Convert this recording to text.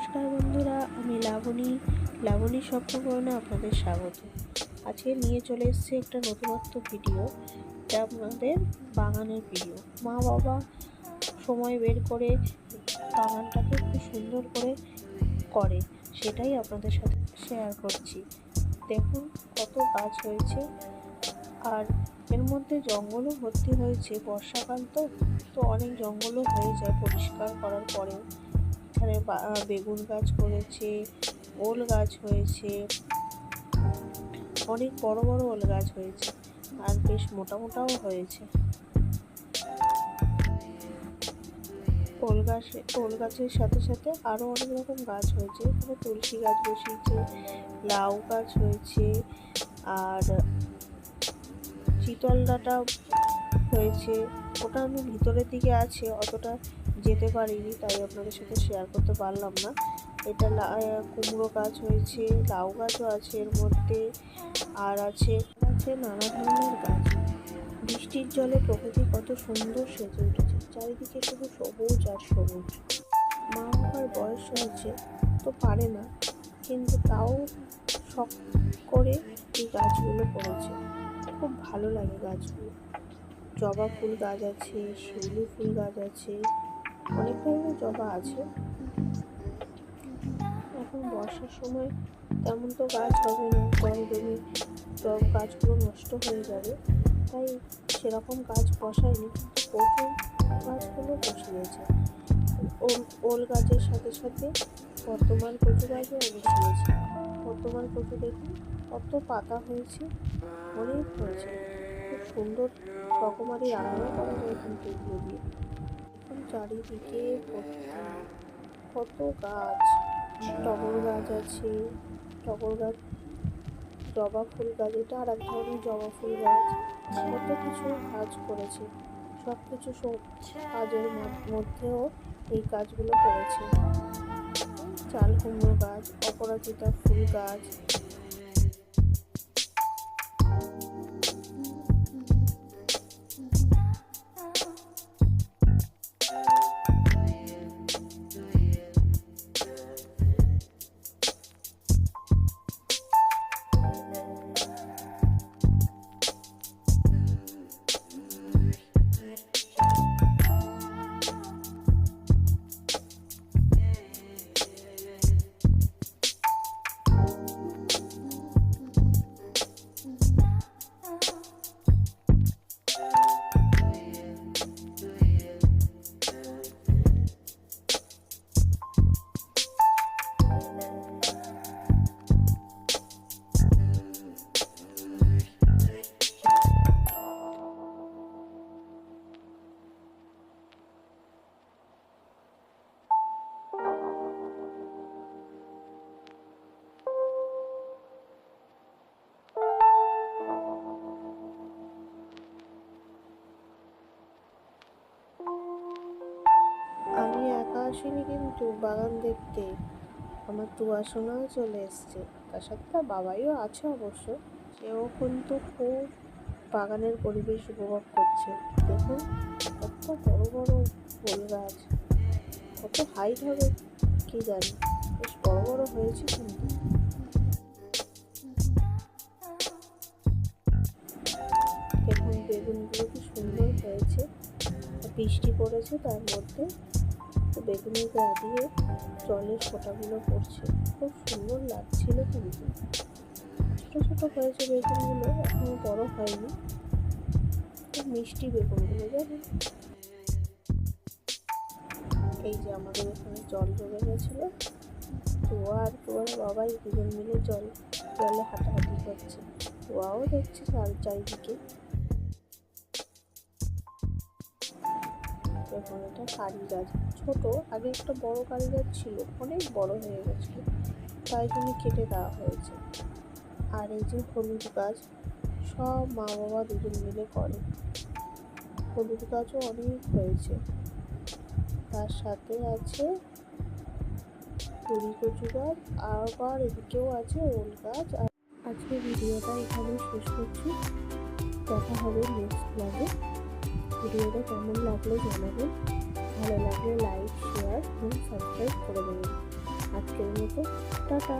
নমস্কার বন্ধুরা, আমি লাবণী। লাবণী স্বপ্নপূরণে আপনাদের স্বাগত। আজকে নিয়ে চলে এসেছি একটা নতুনত্ব ভিডিও এটা আপনাদের বাগানের ভিডিও। মা বাবা সময় বের করে বাগানটাকে খুব সুন্দর করে করে, সেটাই আপনাদের সাথে শেয়ার করছি। দেখুন কত গাছ হয়েছে, আর এর মধ্যে জঙ্গলও ভর্তি হয়েছে। বর্ষাকাল তো তো অনেক জঙ্গলও হয়ে যায় পরিষ্কার করার পরেও। এখানে বেগুন গাছ করেছে, ওল গাছ হয়েছে। অনেক বড় বড় ওল গাছ হয়েছে আর বেশ মোটা মোটাও হয়েছে। ওল গাছ, ওল গাছের সাথে সাথে আরও অনেক রকম গাছ হয়েছে। এখানে তুলসী গাছ বসিয়েছে, লাউ গাছ হয়েছে, আর চিতল ডাঁটা হয়েছে। ওটা আমি ভিতরের দিকে আছে, অতটা যেতে পারিনি, তাই আপনাদের সাথে শেয়ার করতে পারলাম না। এটা কুমড়ো গাছ হয়েছে, লাউ গাছও আছে এর মধ্যে, আর আছে আছে নানা ধরনের গাছ। বৃষ্টির জলে প্রকৃতি কত সুন্দর সেজে উঠেছে, চারিদিকে শুধু সবুজ আর সবুজ। মা বাবার বয়স হয়েছে, তো পারে না, কিন্তু তাও শখ করে এই গাছগুলো করেছে। খুব ভালো লাগে গাছগুলো। জবা ফুল গাছ আছে, শিউলি ফুল গাছ আছে, অনেক ধরনের জবা আছে। এখন বর্ষার সময় তেমন তো গাছ হবে না, জল জমে সব গাছগুলো নষ্ট হয়ে যাবে। তাই সেরকম গাছ বসায়নি, কিন্তু প্রচুর গাছগুলো বসিয়েছে। ওল ওল গাছের সাথে সাথে বর্তমান কচু গাছও বসিয়েছে। বর্তমান কচু দেখুন, কত পাতা হয়েছে, অনেক হয়েছে। খুব সুন্দর রকমারি রান্না করা যায় কিন্তু দিয়ে। এখন চারিদিকে কত গাছ। টগর গাছ আছে। টগর গাছ, জবা ফুল গাছ, এটা আর এক ধরনের জবা ফুল গাছ। কত কিছু কাজ করেছে। সব কিছু কাজের মধ্যেও এই কাজগুলো করেছে। চাল কুমড়ো গাছ, অপরাজিতা ফুল গাছ আসিনি কিন্তু বাগান দেখতে। আমার তুয়াশোনাও চলে এসছে। তার সাথে তার বাবাইও আছে অবশ্য। সেও কিন্তু খুব বাগানের পরিবেশ উপভোগ করছে। দেখুন, কত বড় বড় ফুল গাছ। কত হাইট হবে, কি জানি। বেশ বড় বড় হয়েছে কিন্তু। দেখুন, বেগুনগুলো কি সুন্দর হয়েছে। বৃষ্টি পড়েছে তার মধ্যে। তো বেগুনের গা দিয়ে জলের ফোঁটাগুলো পড়ছে, খুব সুন্দর লাগছিল কিন্তু। ছোটো ছোটো হয়েছে বেগুনগুলো, এখনও বড় হয়নি। খুব মিষ্টি বেগুনগুলো জানেন এই যে আমাদের এখানে জল জমে গেছিল। তোয়া আর তোয়ার বাবাই দুজন মিলে জল, জলে হাঁটাহাঁটি করছে। তোয়াও দেখছে চার চারিদিকে। দেখুন এটা কারি গাছ ছোট, আগে একটা বড় কারি গাছ ছিল, অনেক বড় হয়ে গেছিল। তাই জন্য কেটে দেওয়া হয়েছে। আর এই যে হলুদ গাছ, সব মা বাবা দুজন মিলে করে। হলুদ গাছও অনেক হয়েছে। তার সাথে আছে পুরি কচু গাছ, আবার এদিকেও আছে ওল গাছ। আর আজকে ভিডিওটা এখানে শেষ করছি। দেখা হবে নেক্সট ব্লগে ভিডিওটা কেমন লাগল জানাবেন। ভালো লাগলে লাইক শেয়ার এবং সাবস্ক্রাইব করে দেবেন। আজকের মতো, টাটা।